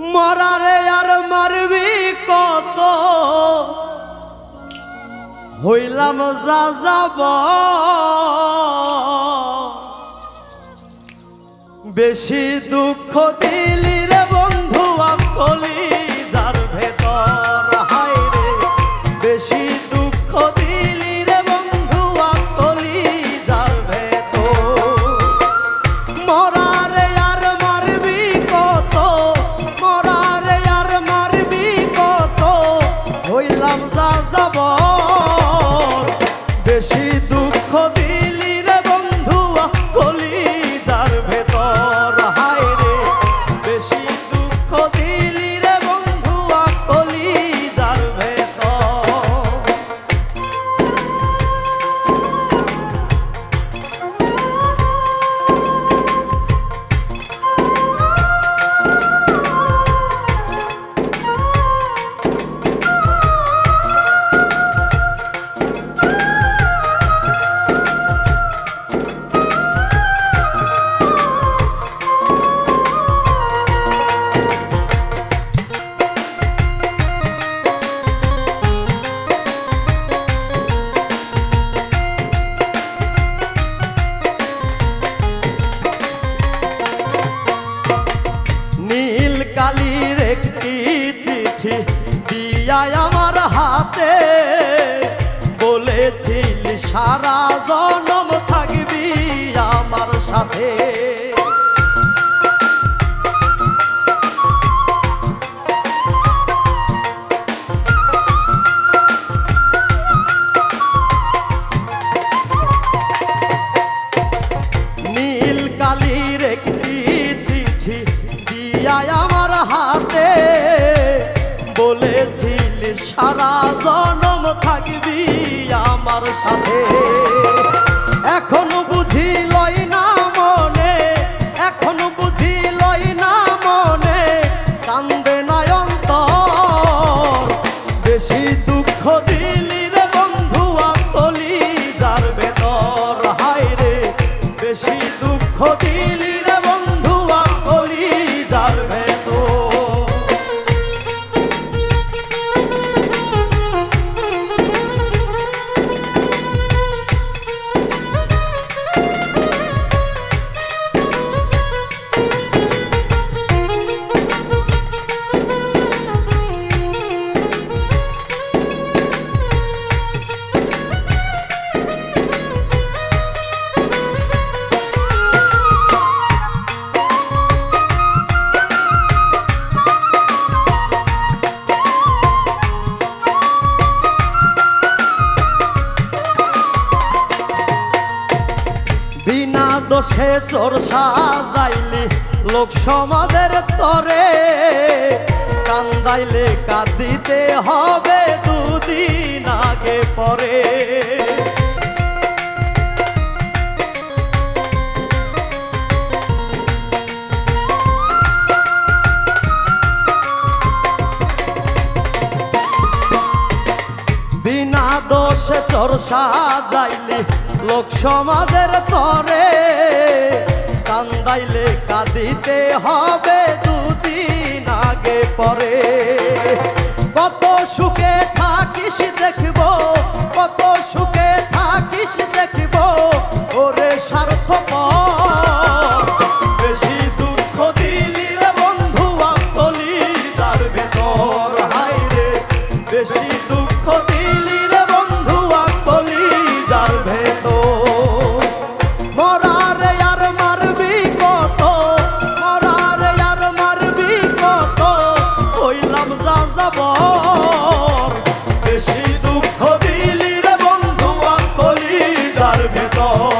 মরারে আর মারবি কত? হইলাম যা যাব বেশি দুঃখ দিলি রে বন্ধু আকলি যার ভেতর হায় রে। বেশি দুঃখ দিলি রে বন্ধু আকলি যার ভেতর মরারে সারা জনম থাকবি আমার সাথে। সাথে। এখনও বুঝি লই না মনে, এখনও বুঝি লই না মনে, কান্দে নয়ন্ত বেশি দুঃখ দিলি রে বন্ধু, আকলি যার বেতর হায় রে। বেশি দুঃখ দিলি দোষে চোর সাজাইলি, লোক সমাজের তরে। কান্দাইলে কাঁদিতে হবে দুদিন আগে পরে। বিনা দোষে চোর সাজাইলি লোক সমাজের তরে কান্দাইলে কাঁদিতে হবে দুদিন আগে পরে। কত সুখে থাকিস দেখব যার